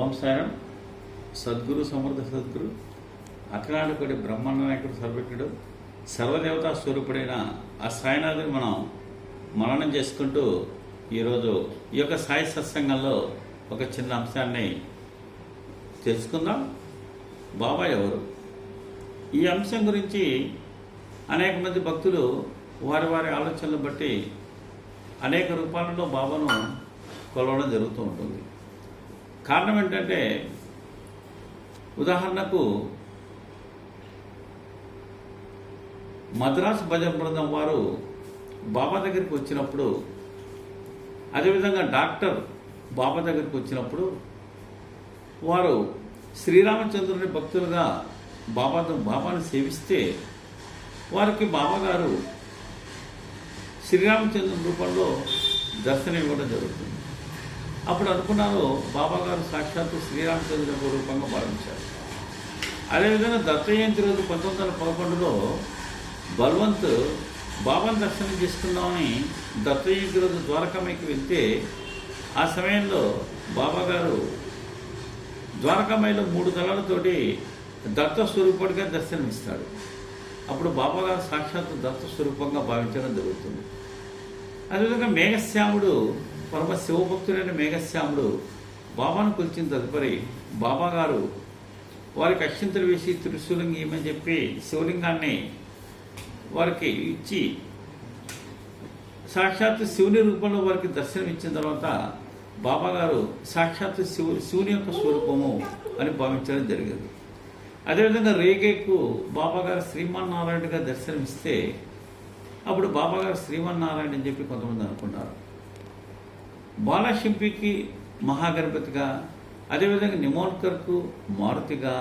ఓం సాయం సద్గురు సమర్థ సద్గురు. అఖిలాండకుడి బ్రహ్మాండ నాయకుడు సర్వజ్ఞుడు. సర్వదేవతా స్వరూపుడైన ఆ సాయినాథుని మనం మననం చేసుకుంటూ ఈరోజు ఈ యొక్క సాయి సత్సంగంలో ఒక చిన్న అంశాన్ని తెలుసుకుందాం. బాబా ఎవరు? ఈ అంశం గురించి అనేక మంది భక్తులు వారి వారి ఆలోచనలు బట్టి అనేక రూపాలలో బాబాను కొలవడం జరుగుతూ ఉంటుంది. కారణం ఏంటంటే ఉదాహరణకు మద్రాసు భజన బృందం వారు బాబా దగ్గరికి వచ్చినప్పుడు అదేవిధంగా డాక్టర్ బాబా దగ్గరికి వచ్చినప్పుడు వారు శ్రీరామచంద్రుని భక్తులుగా బాబా బాబాను సేవిస్తే వారికి బాబాగారు శ్రీరామచంద్రుని రూపంలో దర్శనం ఇవ్వడం జరుగుతుంది. అప్పుడు అనుకున్నారు బాబా గారు సాక్షాత్తు శ్రీరామచంద్ర రూపంగా భావించారు అదేవిధంగా దత్త జయంతి రోజు పంతొమ్మిది వందల పదకొండులో బల్వంత్ బాబాను దర్శనం చేసుకుందామని దత్త జయంతి రోజు ద్వారకామైకి వెళ్తే ఆ సమయంలో బాబా గారు ద్వారకామైలో మూడు దళాలతోటి దత్త స్వరూపుడిగా దర్శనమిస్తాడు. అప్పుడు బాబా గారు సాక్షాత్తు దత్త స్వరూపంగా భావించడం జరుగుతుంది. అదేవిధంగా మేఘశ్యాముడు పరమ శివభక్తుడైన మేఘశ్యాముడు బాబాను కొలిచిన తదుపరి బాబాగారు వారికి అక్షింతలు వేసి త్రిశూలం గీయమని చెప్పి శివలింగాన్ని వారికి ఇచ్చి సాక్షాత్తు శివుని రూపంలో వారికి దర్శనం ఇచ్చిన తర్వాత బాబా గారు సాక్షాత్తు శివు శివుని యొక్క స్వరూపము అని భావించడం జరిగింది. అదేవిధంగా రేగేకు బాబా గారు శ్రీమన్నారాయణగా దర్శనమిస్తే అప్పుడు బాబా గారు శ్రీమన్నారాయణ అని చెప్పి కొంతమంది అనుకున్నారు బాలశింపికి మహాగణపతిగా అదేవిధంగా నిమోన్కర్కు మారుతిగా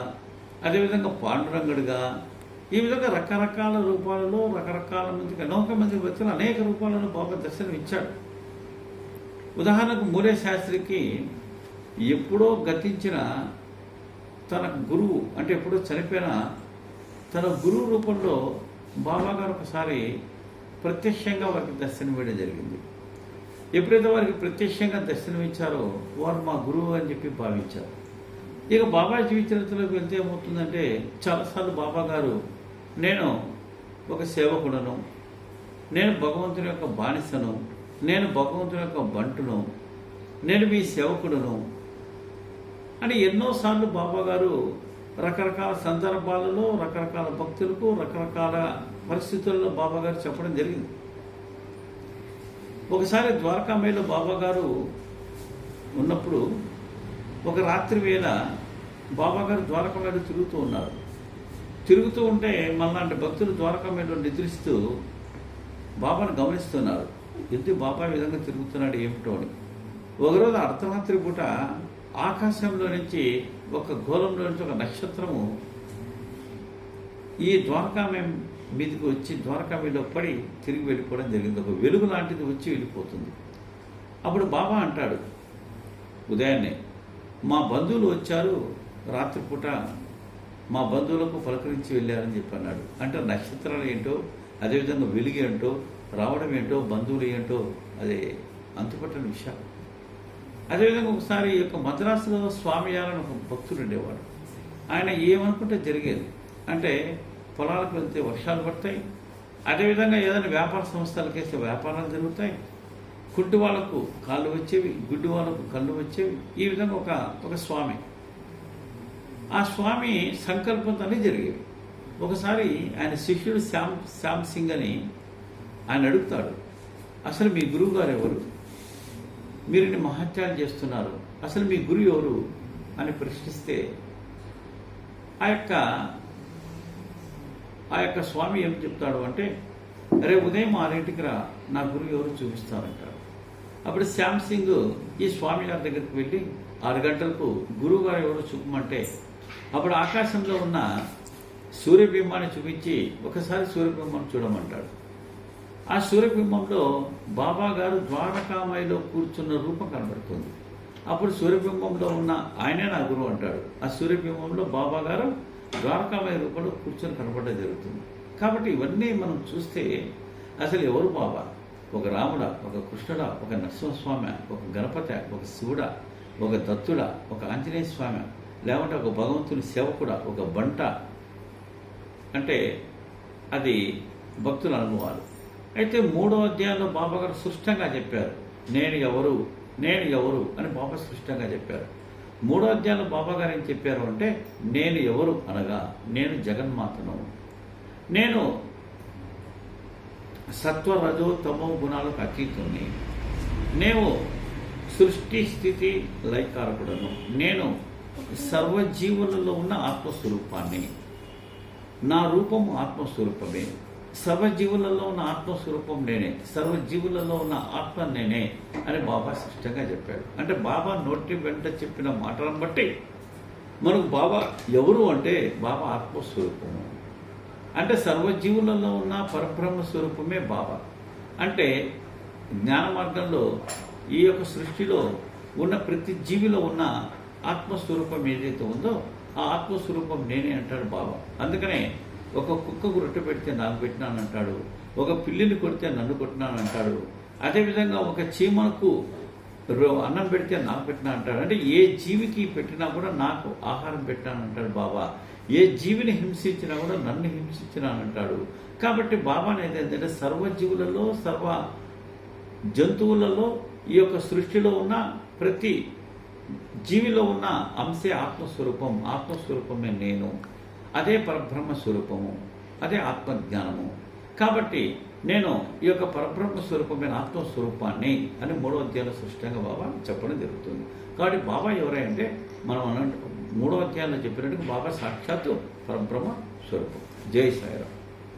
అదేవిధంగా పాండురంగుడిగా ఈ విధంగా రకరకాల రూపాలలో రకరకాల మందికి అనేక మంది వ్యక్తులు అనేక రూపాలలో బాబా దర్శనం ఇచ్చాడు. ఉదాహరణకు మూరే శాస్త్రికి ఎప్పుడో గతించిన తన గురువు అంటే ఎప్పుడో చనిపోయిన తన గురువు రూపంలో బాబా గారు ఒకసారి ప్రత్యక్షంగా వారికి దర్శనం ఇవ్వడం జరిగింది. ఎప్పుడైతే వారికి ప్రత్యక్షంగా దర్శనం ఇచ్చారో వారు మా గురువు అని చెప్పి భావించారు. ఇక బాబా జీవిత వెళ్తే ఏమవుతుందంటే చాలాసార్లు బాబా గారు నేను ఒక సేవకుడను నేను భగవంతుని యొక్క బానిసను నేను భగవంతుని యొక్క బంటును నేను మీ సేవకుడును అని ఎన్నోసార్లు బాబా గారు రకరకాల సందర్భాలలో రకరకాల భక్తులకు రకరకాల పరిస్థితుల్లో బాబా గారు చెప్పడం జరిగింది. ఒకసారి ద్వారకామేలో బాబా గారు ఉన్నప్పుడు ఒక రాత్రి వేళ బాబా గారు ద్వారకామేలో తిరుగుతూ ఉన్నారు. తిరుగుతూ ఉంటే మనలాంటి భక్తులు ద్వారకామేలో నిద్రిస్తూ బాబాను గమనిస్తున్నారు. ఎందుకు బాబా విధంగా తిరుగుతున్నాడు ఏమిటో అని. ఒకరోజు అర్ధరాత్రి పూట ఆకాశంలో నుంచి ఒక గోళంలో నుంచి ఒక నక్షత్రము ఈ ద్వారకామే మీదకి వచ్చి ద్వారకామేలో పడి తిరిగి వెళ్ళిపోవడం జరిగింది. ఒక వెలుగు లాంటిది వచ్చి వెళ్ళిపోతుంది. అప్పుడు బాబా అంటాడు ఉదయాన్నే మా బంధువులు వచ్చారు రాత్రిపూట మా బంధువులకు పలకరించి వెళ్ళారని చెప్పి అన్నాడు. అంటే నక్షత్రాలు ఏంటో అదేవిధంగా వెలుగు ఏంటో రావడం ఏంటో బంధువులు ఏంటో అది అంతుపట్టని విషయం. అదేవిధంగా ఒకసారి ఈ యొక్క మద్రాసులో స్వామియాలని ఒక భక్తుడు ఉండేవాడు. ఆయన ఏమనుకుంటే జరిగేది? అంటే పొలాలకు వెళ్తే వర్షాలు పడతాయి. అదేవిధంగా ఏదైనా వ్యాపార సంస్థలకు వేస్తే వ్యాపారాలు జరుగుతాయి. కుంటి వాళ్ళకు కాళ్ళు వచ్చేవి గుడ్డి వాళ్ళకు కళ్ళు వచ్చేవి. ఈ విధంగా ఒక ఒక స్వామి. ఆ స్వామి సంకల్పంతో జరిగేవి ఒకసారి ఆయన శిష్యుడు శ్యామ్ శ్యామ్ సింగ్ అని ఆయన అడుగుతాడు. అసలు మీ గురువు గారు ఎవరు? మీరు మహత్యాలు చేస్తున్నారు. అసలు మీ గురువు ఎవరు? అని ప్రశ్నిస్తే ఆ యొక్క ఆ యొక్క స్వామి ఏం చెప్తాడు అంటే రే ఉదయం ఆరింటికి రా నా గురువు ఎవరు చూపిస్తారంటాడు. అప్పుడు శ్యామ్ సింగ్ ఈ స్వామి గారి దగ్గరికి వెళ్ళి ఆరు గంటలకు గురువు గారు ఎవరు చూపమంటే? అప్పుడు ఆకాశంలో ఉన్న సూర్యబింబాన్ని చూపించి ఒకసారి సూర్యబింబం చూడమంటాడు. ఆ సూర్యబింబంలో బాబా గారు ద్వారకామాయిలో కూర్చున్న రూపం కనబడుతుంది. అప్పుడు సూర్యబింబంలో ఉన్న ఆయనే నా గురువు అంటాడు. ఆ సూర్యబింబంలో బాబా గారు ద్వారకామాయి రూపంలో కూర్చొని కనపడడం జరుగుతుంది. కాబట్టి ఇవన్నీ మనం చూస్తే అసలు ఎవరు బాబా? ఒక రాముడా ఒక కృష్ణుడా ఒక నరసింహస్వామి ఒక గణపతి ఒక శివుడా ఒక దత్తుడ ఒక ఆంజనేయ స్వామి లేకుంటే ఒక భగవంతుని సేవకుడ ఒక బంట. అంటే అది భక్తుల అనుభవాలు. అయితే మూడో అధ్యాయంలో బాబా గారు స్పష్టంగా చెప్పారు నేను ఎవరు? నేను ఎవరు? అని బాబా స్పష్టంగా చెప్పారు. మూడో అధ్యాయంలో బాబా గారు ఏం చెప్పారు అంటే నేను ఎవరు అనగా నేను జగన్మాతను. నేను సత్వ రజో తమో గుణాలకు అతీతుని నేను సృష్టి స్థితి లైకారకుడను నేను సర్వజీవులలో ఉన్న ఆత్మస్వరూపాన్ని. నా రూపము ఆత్మస్వరూపమే. సర్వజీవులలో ఉన్న ఆత్మస్వరూపం నేనే సర్వజీవులలో ఉన్న ఆత్మ నేనే అని బాబా స్పష్టంగా చెప్పాడు. అంటే బాబా నోటి వెంట చెప్పిన మాటలను బట్టి మనకు బాబా ఎవరు అంటే బాబా ఆత్మస్వరూపము. అంటే సర్వజీవులలో ఉన్న పరబ్రహ్మ స్వరూపమే బాబా. అంటే జ్ఞాన మార్గంలో ఈ యొక్క సృష్టిలో ఉన్న ప్రతి జీవిలో ఉన్న ఆత్మస్వరూపం ఏదైతే ఉందో ఆ ఆత్మస్వరూపం నేనే అంటాడు బాబా. అందుకనే ఒక కుక్కకు రొట్టె పెడితే నాకు పెట్టినాను అంటాడు ఒక పిల్లిని కొడితే నన్ను కొట్టినాను అంటాడు అదేవిధంగా ఒక చీమకు రో- అన్నం పెడితే నాకు పెట్టినా అంటాడు అంటే ఏ జీవికి పెట్టినా కూడా నాకు ఆహారం పెట్టాను అంటాడు బాబా. ఏ జీవిని హింసించినా కూడా నన్ను హింసించినానంటాడు. కాబట్టి బాబా అనేది ఏంటంటే సర్వజీవులలో సర్వ జంతువులలో ఈ యొక్క సృష్టిలో ఉన్న ప్రతి జీవిలో ఉన్న అంశే ఆత్మస్వరూపం ఆత్మస్వరూపమే నేను. అదే పరబ్రహ్మ స్వరూపము అదే ఆత్మజ్ఞానము. కాబట్టి నేను ఈ యొక్క పరబ్రహ్మ స్వరూపమైన ఆత్మస్వరూపాన్ని అని మూడో అధ్యాయంలో స్పష్టంగా బాబా చెప్పడం జరుగుతుంది. కాబట్టి బాబా ఎవరంటే మనం మూడవ మూడో అధ్యాయంలో చెప్పినట్టుగా బాబా సాక్షాత్తు పరబ్రహ్మ స్వరూపం జై సాయిరామ్.